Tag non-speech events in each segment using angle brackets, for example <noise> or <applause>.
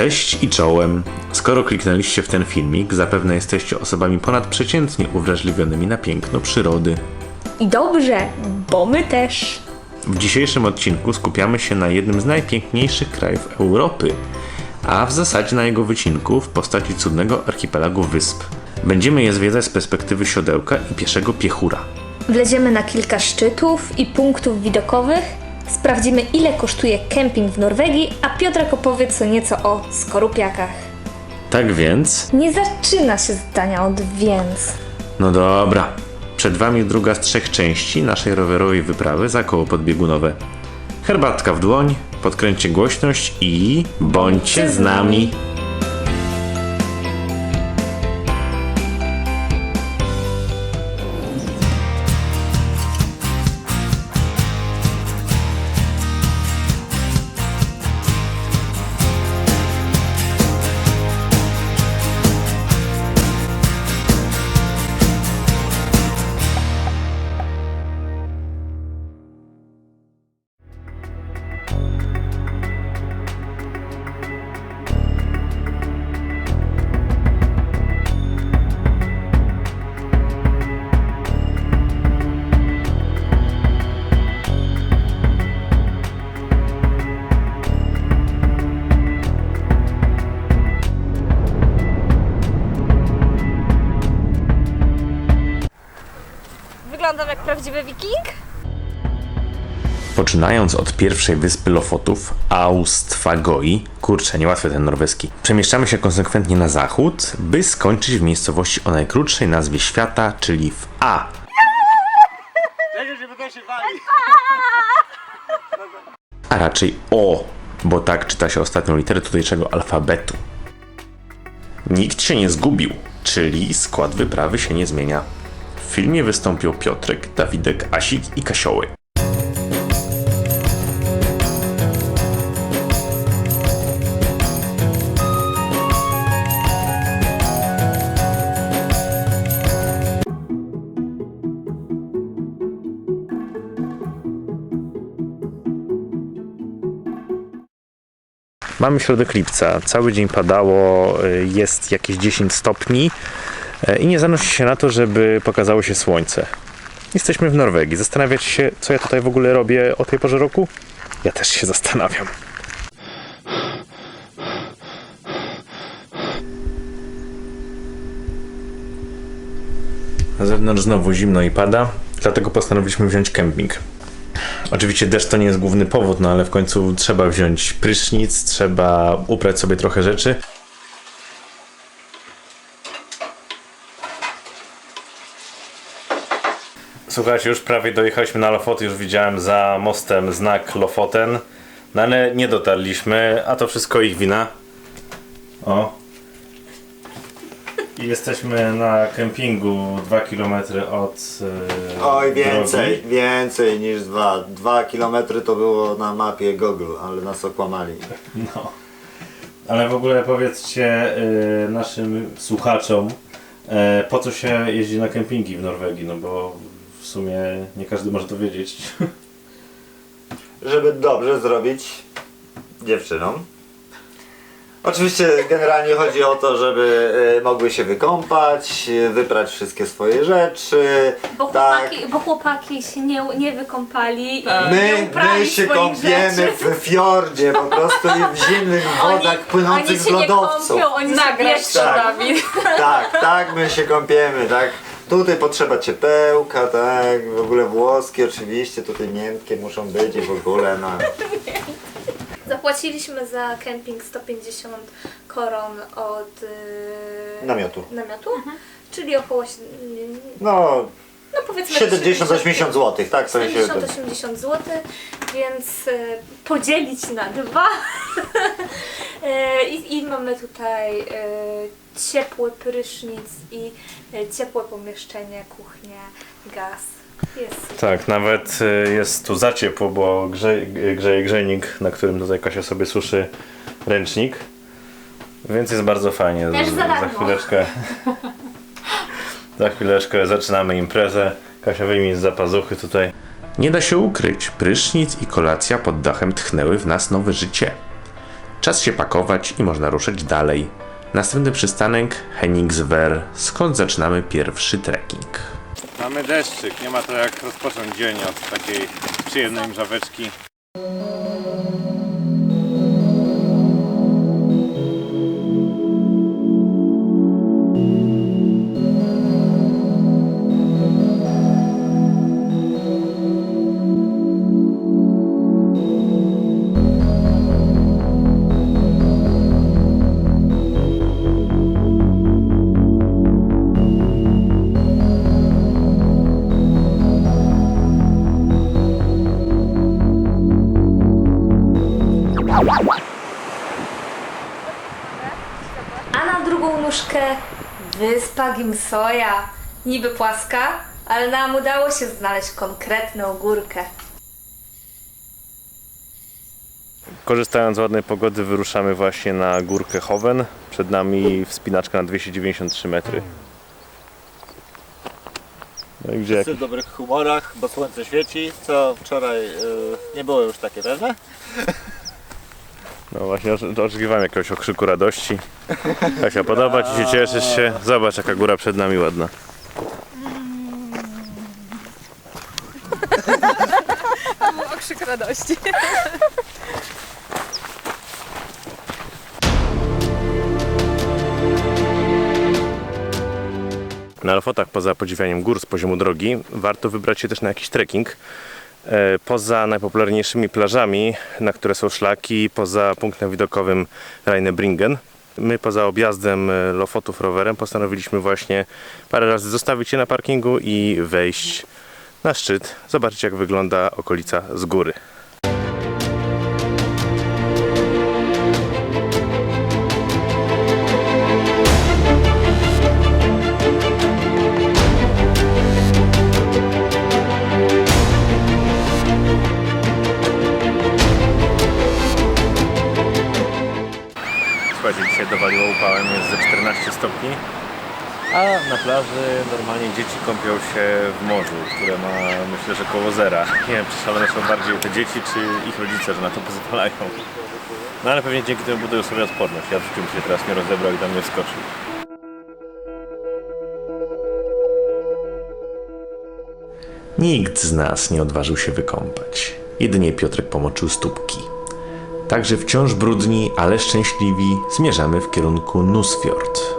Cześć i czołem. Skoro kliknęliście w ten filmik, zapewne jesteście osobami ponadprzeciętnie uwrażliwionymi na piękno przyrody. I dobrze, bo my też. W dzisiejszym odcinku skupiamy się na jednym z najpiękniejszych krajów Europy, a w zasadzie na jego wycinku w postaci cudnego archipelagu wysp. Będziemy je zwiedzać z perspektywy siodełka i pieszego piechura. Wleziemy na kilka szczytów i punktów widokowych, sprawdzimy ile kosztuje kemping w Norwegii, a Piotrek opowie co nieco o skorupiakach. Tak więc, Nie zaczyna się zdania od więc. no dobra. Przed wami druga z trzech części naszej rowerowej wyprawy za koło podbiegunowe. Herbatka w dłoń, podkręćcie głośność i bądźcie z nami. Prawdziwy wiking? Poczynając od pierwszej wyspy Lofotów, Austfagoi, kurczę, niełatwy ten norweski, przemieszczamy się konsekwentnie na zachód, by skończyć w miejscowości o najkrótszej nazwie świata, czyli w A. A raczej O, bo tak czyta się ostatnią literę tutejszego alfabetu. Nikt się nie zgubił, czyli skład wyprawy się nie zmienia. W filmie wystąpią Piotrek, Dawidek, Asik i Kasioły. Mamy środek lipca, cały dzień padało, y, jest jakieś 10 stopni i nie zanosi się na to, żeby pokazało się słońce. Jesteśmy w Norwegii. Zastanawiacie się, co ja tutaj w ogóle robię o tej porze roku? Ja też się zastanawiam. Na zewnątrz znowu zimno i pada, dlatego postanowiliśmy wziąć kemping. Oczywiście deszcz to nie jest główny powód, no ale w końcu trzeba wziąć prysznic, trzeba uprać sobie trochę rzeczy. Słuchajcie, już prawie dojechaliśmy na Lofoty, już widziałem za mostem znak Lofoten, no ale nie dotarliśmy, a to wszystko ich wina. O. I jesteśmy na kempingu 2 km od e, Oj, więcej, drogi. więcej niż dwa. Dwa kilometry to było na mapie Google, ale nas okłamali. No. Ale w ogóle powiedzcie y, naszym słuchaczom, y, po co się jeździ na kempingi w Norwegii, no bo w sumie nie każdy może to wiedzieć. Żeby dobrze zrobić dziewczynom. Oczywiście generalnie chodzi o to, żeby y, mogły się wykąpać, wyprać wszystkie swoje rzeczy. Bo tak. chłopaki, bo chłopaki się nie, nie wykąpali i nie My, uprali my się swoich kąpiemy rzeczy. w fiordzie, po prostu i w zimnych wodach płynących oni z się lodowców. Nie kąpią, oni Nagrać się Tak. Dawid. Tak, tak, my się kąpiemy, tak. Tutaj potrzeba ciepełka, tak, w ogóle włoski oczywiście, tutaj miętkie muszą być i w ogóle, no. <laughs> Zapłaciliśmy za kemping 150 koron od yy, Namiotu. namiotu czyli około si- No, no powiedzmy 70-80 zł, tak, w sensie. 70-80 zł, więc y, podzielić na dwa. <laughs> I, I mamy tutaj y, ciepły prysznic i y, ciepłe pomieszczenie, kuchnię, gaz. Jest Tak, nawet y, jest tu za ciepło, bo grzeje, grzeje grzejnik, na którym tutaj Kasia sobie suszy ręcznik. Więc jest bardzo fajnie. Też za za chwileczkę. za chwileczkę zaczynamy imprezę. Kasia wyjmie z zapazuchy tutaj. Nie da się ukryć, prysznic i kolacja pod dachem tchnęły w nas nowe życie. Czas się pakować i można ruszyć dalej. Następny przystanek Henningswer, skąd zaczynamy pierwszy trekking. Mamy deszczyk, nie ma to jak rozpocząć dzień od takiej przyjemnej mrzaweczki. A na drugą nóżkę wyspa Gimsoja. Niby płaska, ale nam udało się znaleźć konkretną górkę. Korzystając z ładnej pogody wyruszamy właśnie na górkę Hoven. Przed nami wspinaczka na 293 metry. No i gdzie. Wszyscy w dobrych humorach, bo słońce świeci, co wczoraj y, nie było już takie pewne. No właśnie ocz- oczekiwałem jakiegoś okrzyku radości. Kasia, podoba Ci się, cieszysz się? Zobacz jaka góra przed nami ładna. <laughs> okrzyk radości. Na Lofotach poza podziwianiem gór z poziomu drogi warto wybrać się też na jakiś trekking. E, Poza najpopularniejszymi plażami, na które są szlaki, poza punktem widokowym Rheinebringen, my poza objazdem e, Lofotów rowerem postanowiliśmy właśnie parę razy zostawić się na parkingu i wejść na szczyt, zobaczyć jak wygląda okolica z góry. A na plaży normalnie dzieci kąpią się w morzu, które ma myślę, że koło zera. <laughs> Nie wiem, czy szalone są bardziej te dzieci, czy ich rodzice, że na to pozwalają. No ale pewnie dzięki temu budują sobie odporność. Ja w życiu się teraz nie rozebrał i tam nie wskoczył. Nikt z nas nie odważył się wykąpać. Jedynie Piotrek pomoczył stópki. Także wciąż brudni, ale szczęśliwi zmierzamy w kierunku Nusfjord.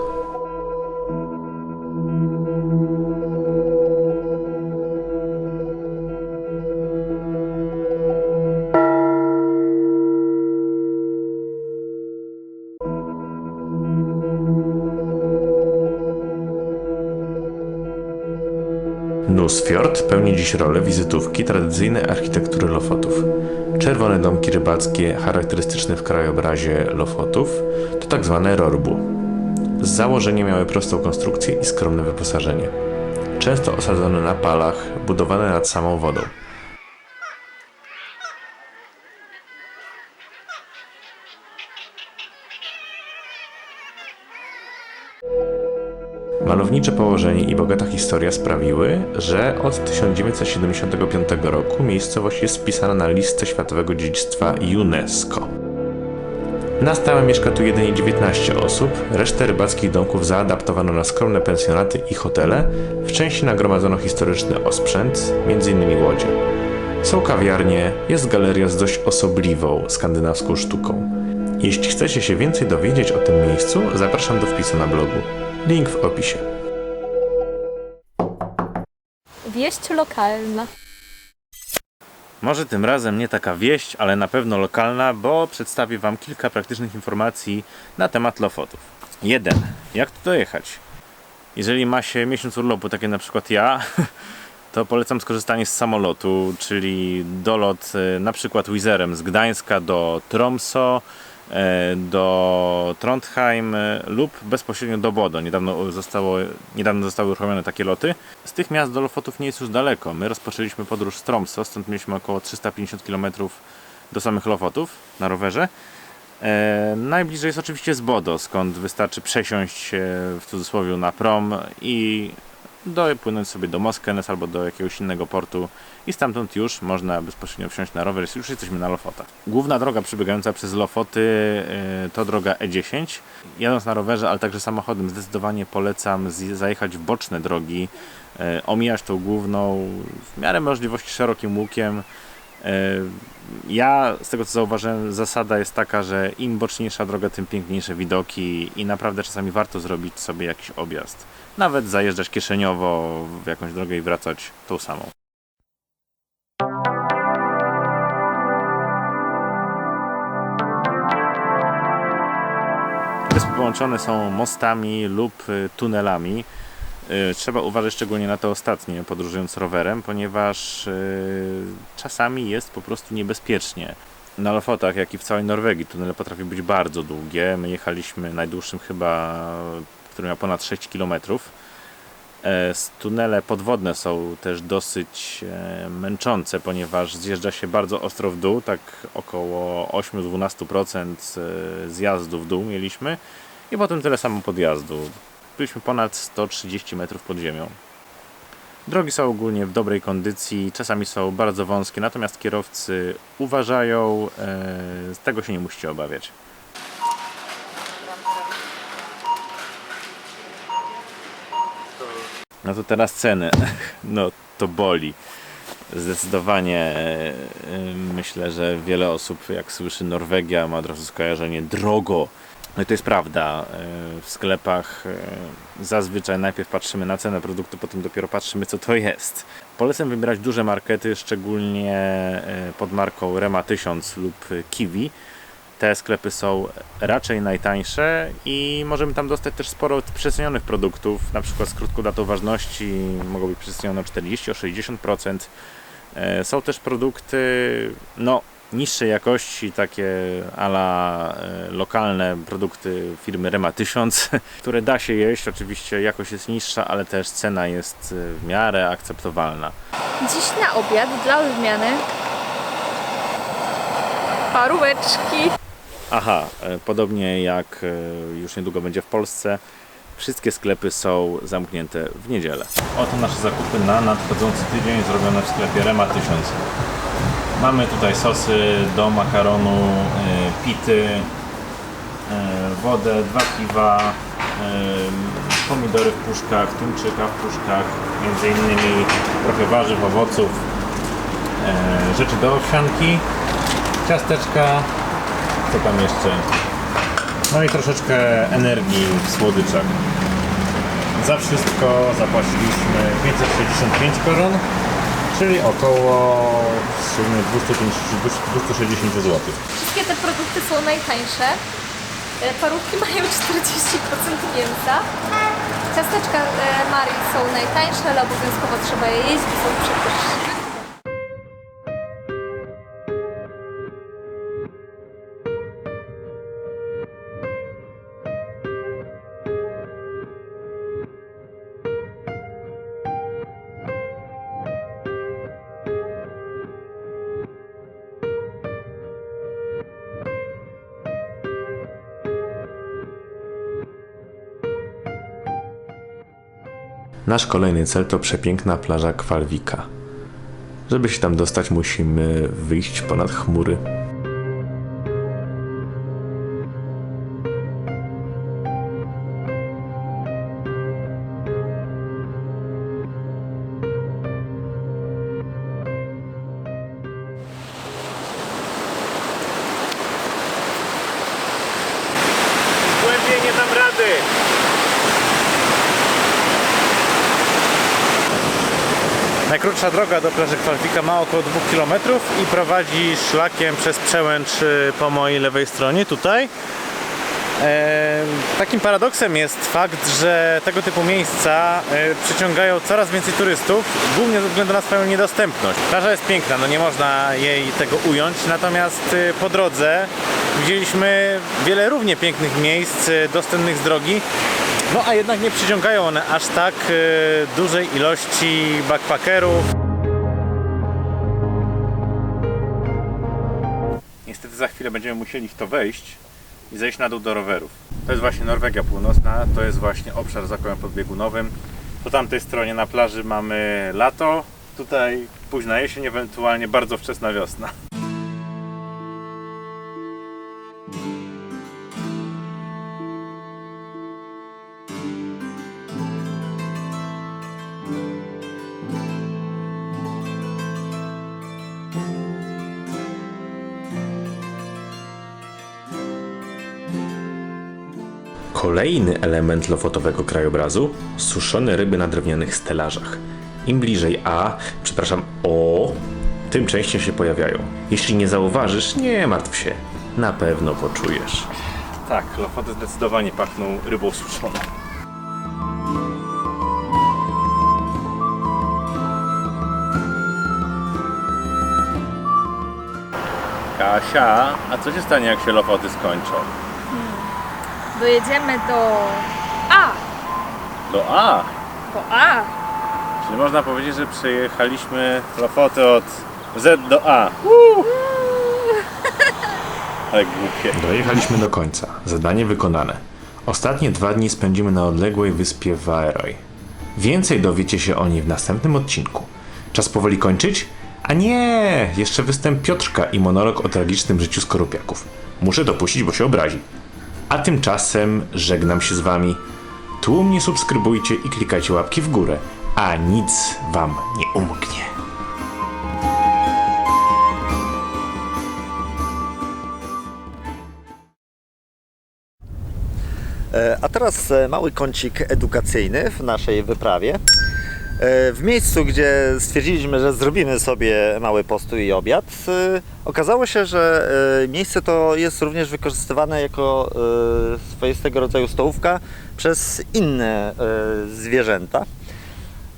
Nusfjord pełni dziś rolę wizytówki tradycyjnej architektury Lofotów. Czerwone domki rybackie charakterystyczne w krajobrazie Lofotów to tak zwane rorbu. Z założenia miały prostą konstrukcję i skromne wyposażenie. Często osadzone na palach, budowane nad samą wodą. Malownicze położenie i bogata historia sprawiły, że od 1975 roku miejscowość jest wpisana na listę Światowego Dziedzictwa UNESCO. Na stałe mieszka tu jedynie 19 osób, resztę rybackich domków zaadaptowano na skromne pensjonaty i hotele, w części nagromadzono historyczny osprzęt, m.in. łodzie. Są kawiarnie, jest galeria z dość osobliwą skandynawską sztuką. Jeśli chcecie się więcej dowiedzieć o tym miejscu, zapraszam do wpisu na blogu. Link w opisie. Wieść lokalna. Może tym razem nie taka wieść, ale na pewno lokalna, bo przedstawię Wam kilka praktycznych informacji na temat Lofotów. Jeden. Jak tu dojechać? Jeżeli ma się miesiąc urlopu, takie na przykład ja, <laughs> to polecam skorzystanie z samolotu, czyli dolot e, na przykład Wizerem z Gdańska do Tromso, do Trondheim e, lub bezpośrednio do Bodo. Niedawno, zostało, niedawno zostały uruchomione takie loty. Z tych miast do Lofotów nie jest już daleko. My rozpoczęliśmy podróż z Tromso, stąd mieliśmy około 350 km do samych Lofotów na rowerze. E, najbliżej jest oczywiście z Bodo, skąd wystarczy przesiąść się w cudzysłowie na prom i dopłynąć sobie do Moskenes albo do jakiegoś innego portu i stamtąd już można bezpośrednio wsiąść na rower, już jesteśmy na Lofotach. Główna droga przebiegająca przez Lofoty y, to droga E10. Jadąc na rowerze, ale także samochodem zdecydowanie polecam zajechać w boczne drogi, y, omijać tą główną w miarę możliwości szerokim łukiem. E, Ja, z tego co zauważyłem, zasada jest taka, że im boczniejsza droga, tym piękniejsze widoki i naprawdę czasami warto zrobić sobie jakiś objazd. Nawet zajeżdżać kieszeniowo w jakąś drogę i wracać tą samą. Połączone są mostami lub y, tunelami. Y, Trzeba uważać szczególnie na to ostatnie, podróżując rowerem, ponieważ y, czasami jest po prostu niebezpiecznie. Na Lofotach, jak i w całej Norwegii, tunele potrafią być bardzo długie. My jechaliśmy najdłuższym chyba, który miał ponad 6 km. Tunele podwodne są też dosyć e, męczące, ponieważ zjeżdża się bardzo ostro w dół, tak około 8-12% e, zjazdu w dół mieliśmy i potem tyle samo podjazdu. Byliśmy ponad 130 metrów pod ziemią. Drogi są ogólnie w dobrej kondycji, czasami są bardzo wąskie, natomiast kierowcy uważają, e, z tego się nie musicie obawiać. No to teraz ceny. <laughs> No to boli. Zdecydowanie e, e, myślę, że wiele osób jak słyszy Norwegia ma od razu skojarzenie drogo. No i to jest prawda. E, W sklepach e, zazwyczaj najpierw patrzymy na cenę produktu, potem dopiero patrzymy co to jest. Polecam wybierać duże markety, szczególnie e, pod marką Rema 1000 lub Kiwi. Te sklepy są raczej najtańsze i możemy tam dostać też sporo przecenionych produktów, na przykład z krótką datą ważności mogą być przecenione o 40, o 60%. E, Są też produkty no, niższej jakości, takie ala e, lokalne produkty firmy Rema 1000, <laughs> które da się jeść, oczywiście jakość jest niższa, ale też cena jest e, w miarę akceptowalna. Dziś na obiad dla odmiany paróweczki. Aha, e, podobnie jak już niedługo będzie w Polsce, wszystkie sklepy są zamknięte w niedzielę. Oto nasze zakupy na nadchodzący tydzień zrobione w sklepie Rema 1000. Mamy tutaj sosy do makaronu, e, pity, e, wodę, dwa piwa, e, pomidory w puszkach, tuńczyka w puszkach, między innymi trochę warzyw, owoców, rzeczy do owsianki, ciasteczka, co tam jeszcze? No i troszeczkę energii w słodyczach. Za wszystko zapłaciliśmy 565 koron, czyli około w sumie 250, 260 zł. Wszystkie te produkty są najtańsze. E, Parówki <laughs> mają 40% mięsa. Ciasteczka e, Marii są najtańsze, ale obowiązkowo trzeba je jeść, bo są przepyszne. Nasz kolejny cel to przepiękna plaża Kwalwika. Żeby się tam dostać, musimy wyjść ponad chmury. Najkrótsza droga do plaży Kwalfika ma około 2 km i prowadzi szlakiem przez przełęcz y, po mojej lewej stronie, tutaj. E, takim paradoksem jest fakt, że tego typu miejsca e, przyciągają coraz więcej turystów, głównie ze względu na swoją niedostępność. Plaża jest piękna, no nie można jej tego ująć, natomiast e, po drodze widzieliśmy wiele równie pięknych miejsc e, dostępnych z drogi, no a jednak nie przyciągają one aż tak e, dużej ilości backpackerów. Niestety za chwilę będziemy musieli w to wejść i zejść na dół do rowerów. To jest właśnie Norwegia Północna, to jest właśnie obszar z zakładem podbiegunowym. Po tamtej stronie na plaży mamy lato, tutaj późna jesień, ewentualnie bardzo wczesna wiosna. Kolejny element lofotowego krajobrazu suszone ryby na drewnianych stelażach. Im bliżej A, przepraszam, O, tym częściej się pojawiają. Jeśli nie zauważysz, nie martw się. Na pewno poczujesz. Tak, lofoty zdecydowanie pachną rybą suszoną. Kasia, a co się stanie jak się lofoty skończą? Dojedziemy do A. Do A! Do A. Czyli można powiedzieć, że przejechaliśmy lofoty od Z do A. Ale głupie. Dojechaliśmy do końca. Zadanie wykonane. Ostatnie dwa dni spędzimy na odległej wyspie Vaeroi. Więcej dowiecie się o niej w następnym odcinku. Czas powoli kończyć? A nie! Jeszcze występ Piotrka i monolog o tragicznym życiu skorupiaków. Muszę dopuścić, bo się obrazi. A tymczasem żegnam się z wami. Tłumnie subskrybujcie i klikajcie łapki w górę, a nic wam nie umknie. E, A teraz e, mały kącik edukacyjny w naszej wyprawie. E, W miejscu, gdzie stwierdziliśmy, że zrobimy sobie mały postój i obiad, e, okazało się, że e, miejsce to jest również wykorzystywane jako swoistego rodzaju stołówka przez inne zwierzęta,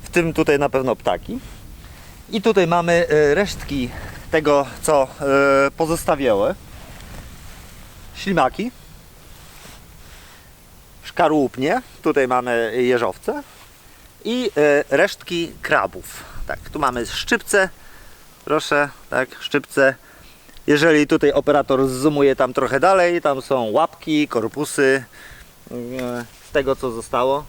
w tym tutaj na pewno ptaki. I tutaj mamy resztki tego, co pozostawiały. Ślimaki szkarłupnie, tutaj mamy jeżowce i e, resztki krabów. Tak, tu mamy szczypce, proszę, tak, szczypce. Jeżeli tutaj operator zoomuje tam trochę dalej, tam są łapki, korpusy e, z tego co zostało.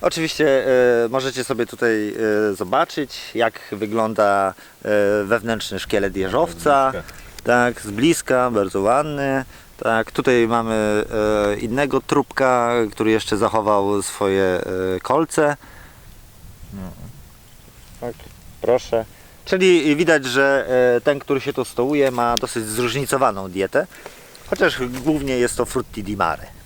Oczywiście e, możecie sobie tutaj zobaczyć, jak wygląda wewnętrzny szkielet jeżowca. Tak, z bliska, bardzo ładny. Tak, tutaj mamy e, innego trupka, który jeszcze zachował swoje e, kolce. Tak, proszę. Czyli widać, że e, ten, który się tu stołuje, ma dosyć zróżnicowaną dietę. Chociaż głównie jest to frutti di mare.